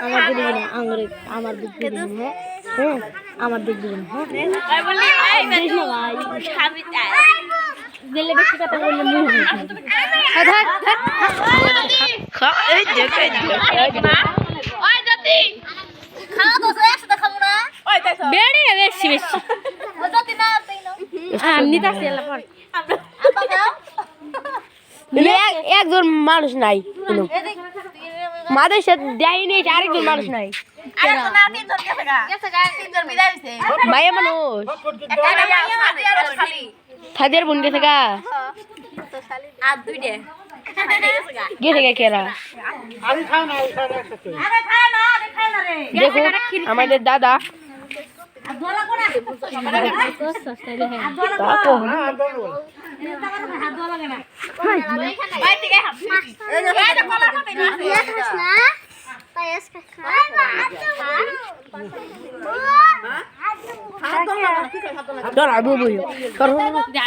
আমার দুধ দিবেন আমার দুধ হ্যাঁ হ্যাঁ আমার দুধ দিবেন হ্যাঁ দিস না। ভাই দিলে বেশি কথা বললে মুখ বেড়ে বেশি বেশি। একজন মানুষ নাই মাদের সাথে দেয়নি আরেকজন মানুষ নাই। মায়া মানুষ। সাদের বোন গেছে গা। গেছে গা কেরা দেখো আমাদের দাদা।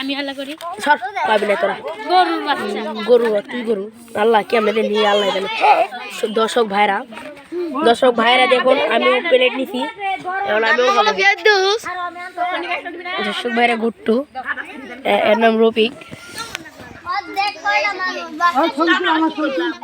আমি আল্লাহ করি সর তোরা বাচ্চা। গরু তুই গরু। আল্লাহ কি আমাদের নিয়ে আল্লাহ দর্শক ভাইরা দর্শক ভাইরা দেখুন আমিও প্লেট নিছি। দর্শক ভাইরা গুট্টু এর নাম রফিক।